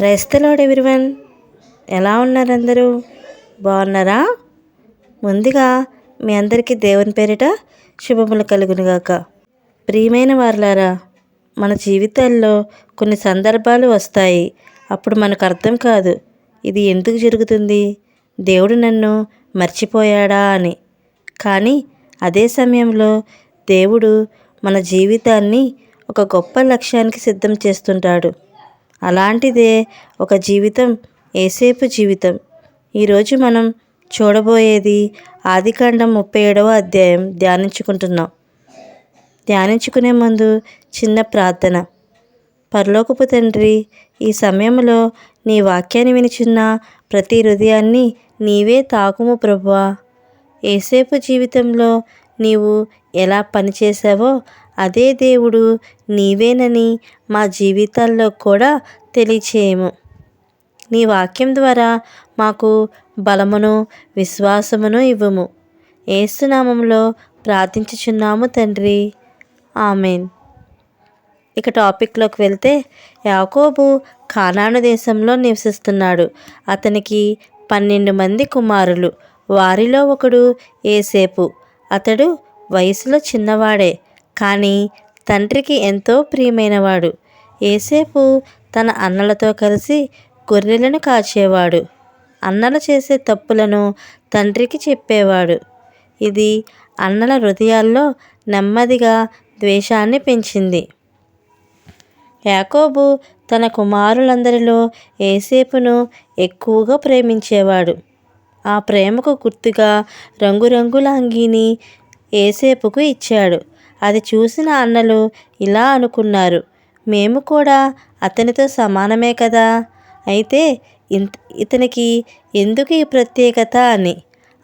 ప్రైస్తలోడ్ everyone. ఎలా ఉన్నారు అందరూ బాగున్నారా? ముందుగా మీ అందరికీ దేవుని పేరిట శుభములు కలుగునుగాక ప్రియమైన వారులారా మన జీవితాల్లో కొన్ని సందర్భాలు వస్తాయి. అప్పుడు మనకు అర్థం కాదు ఇది ఎందుకు జరుగుతుంది? దేవుడు నన్ను మర్చిపోయాడా అని. కానీ అదే సమయంలో దేవుడు మన జీవితాన్ని ఒక గొప్ప లక్ష్యానికి సిద్ధం చేస్తుంటాడు. అలాంటిదే ఒక జీవితం ఏసేపు జీవితం. ఈరోజు మనం చూడబోయేది ఆదికాండం ముప్పై ఏడవ అధ్యాయం ధ్యానించుకుంటున్నాం. ధ్యానించుకునే ముందు చిన్న ప్రార్థన. పరలోకపు తండ్రి ఈ సమయంలో నీ వాక్యాన్ని వినిచున్న ప్రతి హృదయాన్ని నీవే తాకుము ప్రభువా. ఏసేపు జీవితంలో నీవు ఎలా పనిచేసావో అదే దేవుడు నీవేనని మా జీవితాల్లో కూడా తెలియచేయము. నీ వాక్యం ద్వారా మాకు బలమును విశ్వాసమును ఇవ్వము. ఏసునామంలో ప్రార్థించుచున్నాము తండ్రి. ఆమెన్. ఇక టాపిక్లోకి వెళ్తే యాకోబు కానాను దేశంలో నివసిస్తున్నాడు. అతనికి పన్నెండు మంది కుమారులు. వారిలో ఒకడు ఏసేపు అతడు వయసులో చిన్నవాడే. కానీ తండ్రికి ఎంతో ప్రియమైనవాడు. ఏసేపు తన అన్నలతో కలిసి గొర్రెలను కాచేవాడు. అన్నలు చేసే తప్పులను తండ్రికి చెప్పేవాడు. ఇది అన్నల హృదయాల్లో నెమ్మదిగా ద్వేషాన్ని పెంచింది. యాకోబు తన కుమారులందరిలో ఏసేపును ఎక్కువగా ప్రేమించేవాడు. ఆ ప్రేమకు గుర్తుగా రంగురంగుల అంగీని ఏసేపుకు ఇచ్చాడు. అది చూసిన అన్నలు ఇలా అనుకున్నారు. మేము కూడా అతనితో సమానమే కదా? అయితే ఇంత ఇతనికి ఎందుకు ఈ ప్రత్యేకత అని?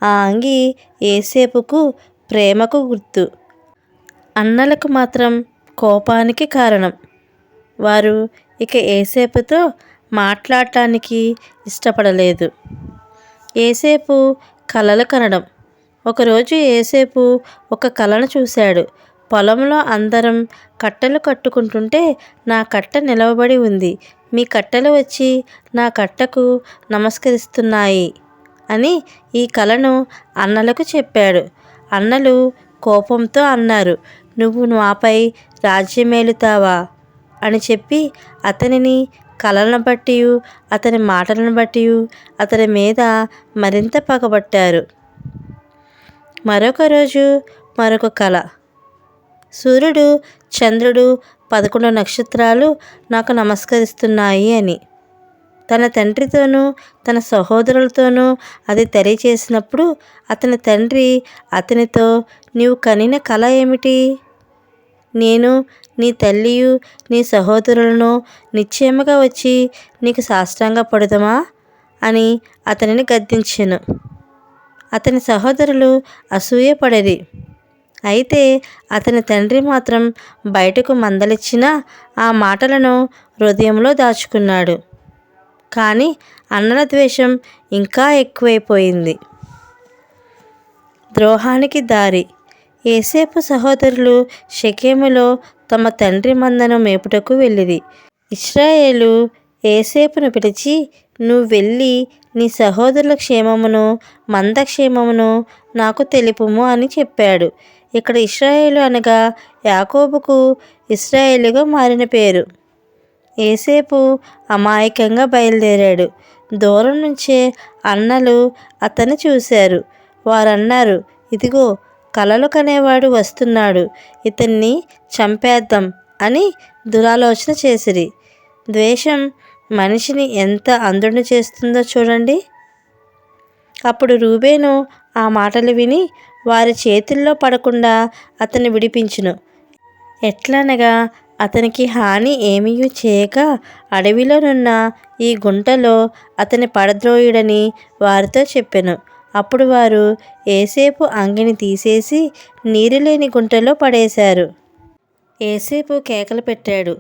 ఆ అంగి ఏసేపుకు ప్రేమకు గుర్తు. అన్నలకు మాత్రం కోపానికి కారణం. వారు ఇక ఏసేపుతో మాట్లాడటానికి ఇష్టపడలేదు. ఏసేపు కలలు కనడం. ఒకరోజు ఏసేపు ఒక కళను చూశాడు. పొలంలో అందరం కట్టెలు కట్టుకుంటుంటే నా కట్ట నిలవబడి ఉంది. మీ కట్టెలు వచ్చి నా కట్టకు నమస్కరిస్తున్నాయి అని ఈ కళను అన్నలకు చెప్పాడు. అన్నలు కోపంతో అన్నారు నువ్వు నాపై రాజ్యమేలుతావా అని చెప్పి అతనిని కళలను బట్టి అతని మాటలను బట్టి అతని మీద మరింత పగబట్టారు. మరొక రోజు మరొక కళ సూర్యుడు చంద్రుడు పదకొండు నక్షత్రాలు నాకు నమస్కరిస్తున్నాయి అని. తన తండ్రితోనూ తన సహోదరులతోనూ అది తెలియచేసినప్పుడు అతని తండ్రి అతనితో నీవు కనిన కళ ఏమిటి? నేను నీ తల్లియు నీ సహోదరులను నిశ్చయముగా వచ్చి నీకు సాష్టంగా పడుదమా అని అతనిని గద్దించెను. అతని సహోదరులు అసూయపడేది అయితే అతని తండ్రి మాత్రం బయటకు మందలిచ్చిన ఆ మాటలను హృదయంలో దాచుకున్నాడు. కానీ అన్నల ద్వేషం ఇంకా ఎక్కువైపోయింది. ద్రోహానికి దారి. ఏసేపు సహోదరులు షకేములో తమ తండ్రి మందను మేపుటకు వెళ్ళిది ఇస్రాయేలు ఏసేపును పిలిచి నువ్వు వెళ్ళి నీ సహోదరుల క్షేమమును మంద క్షేమమును నాకు తెలుపుము అని చెప్పాడు. ఇక్కడ ఇస్రాయేలు అనగా యాకోబుకు ఇస్రాయేలుగా మారిన పేరు. ఏసేపు అమాయకంగా బయలుదేరాడు. దూరం నుంచే అన్నలు అతన్ని చూశారు. వారన్నారు ఇదిగో కలలు కనేవాడు వస్తున్నాడు. ఇతన్ని చంపేద్దాం అని దురాలోచన చేసిరి. ద్వేషం మనిషిని ఎంత అందుడిని చేస్తుందో చూడండి. అప్పుడు రూబేను ఆ మాటలు విని వారి చేతుల్లో పడకుండా అతన్ని విడిపించును. ఎట్లనగా అతనికి హాని ఏమీ చేయక అడవిలోనున్న ఈ గుంటలో అతని పడద్రోయుడని వారితో చెప్పాను. అప్పుడు వారు ఏసేపు అంగిని తీసేసి నీరు లేని గుంటలో పడేశారు. ఏసేపు కేకలు పెట్టాడు.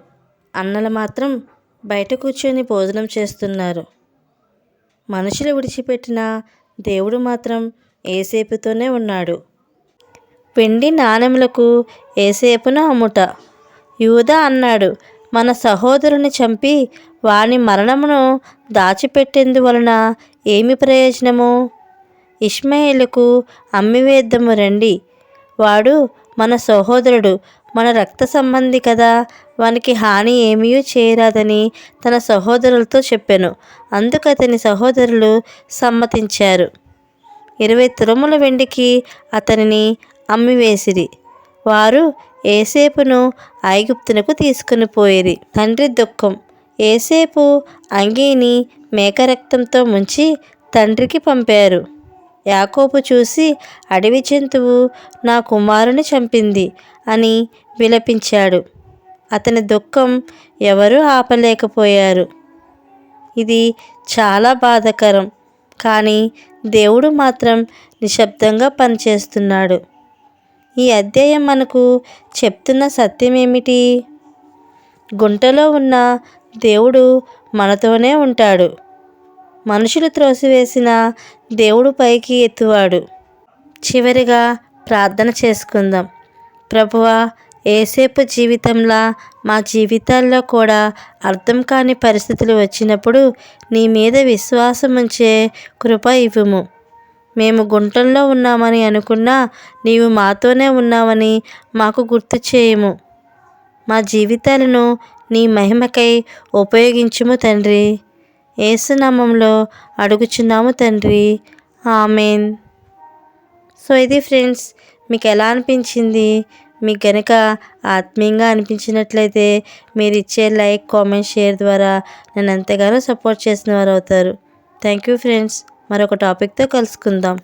అన్నలు మాత్రం బయట కూర్చొని భోజనం చేస్తున్నారు. మనుషులు విడిచిపెట్టిన దేవుడు మాత్రం ఏసేపుతోనే ఉన్నాడు. పిండి నాణెములకు ఏసేపును అమ్ముట. యూద అన్నాడు మన సహోదరుని చంపి వాని మరణమును దాచిపెట్టేందువలన ఏమి ప్రయోజనము? ఇష్మాయేలుకు అమ్మివేద్దము రండి. వాడు మన సహోదరుడు మన రక్త సంబంధి కదా. వానికి హాని ఏమీ చేయరాదని తన సహోదరులతో చెప్పాను. అందుకు అతని సహోదరులు సమ్మతించారు. ఇరవై తురముల వెండికి అతనిని అమ్మివేసిరి. వారు ఏసేపును ఐగుప్తునకు తీసుకుని పోయేది తండ్రి దుఃఖం. ఏసేపు అంగీని మేకరక్తంతో ముంచి తండ్రికి పంపారు. యాకోపు చూసి అడవి జంతువు నా కుమారుని చంపింది అని విలపించాడు. అతని దుఃఖం ఎవరూ ఆపలేకపోయారు. ఇది చాలా బాధాకరం కానీ దేవుడు మాత్రం నిశ్శబ్దంగా పనిచేస్తున్నాడు. ఈ అధ్యాయం మనకు చెప్తున్న సత్యం ఏమిటి గుంటలో ఉన్న దేవుడు మనతోనే ఉంటాడు. మనుషులు త్రోసివేసిన దేవుడు పైకి ఎత్తువాడు. చివరిగా ప్రార్థన చేసుకుందాం. ప్రభువా ఏసేపు జీవితంలా మా జీవితాల్లో కూడా అర్థం కాని పరిస్థితులు వచ్చినప్పుడు నీ మీద విశ్వాసం ఉంచే కృప ఇవ్వము. మేము గుంటల్లో ఉన్నామని అనుకున్నా నీవు మాతోనే ఉన్నావని మాకు గుర్తు చేయము. మా జీవితాలను నీ మహిమకై ఉపయోగించుము తండ్రి. ఏసునామంలో అడుగుచున్నాము తండ్రి. ఆమెన్. సో ఇది ఫ్రెండ్స్ మీకు ఎలా అనిపించింది? మీకు కనుక ఆత్మీయంగా అనిపించినట్లయితే మీరు ఇచ్చే లైక్ కామెంట్ షేర్ ద్వారా నన్ను ఎంతగానో సపోర్ట్ చేసిన వారు అవుతారు థ్యాంక్ యూ ఫ్రెండ్స్. మరొక టాపిక్తో కలుసుకుందాం.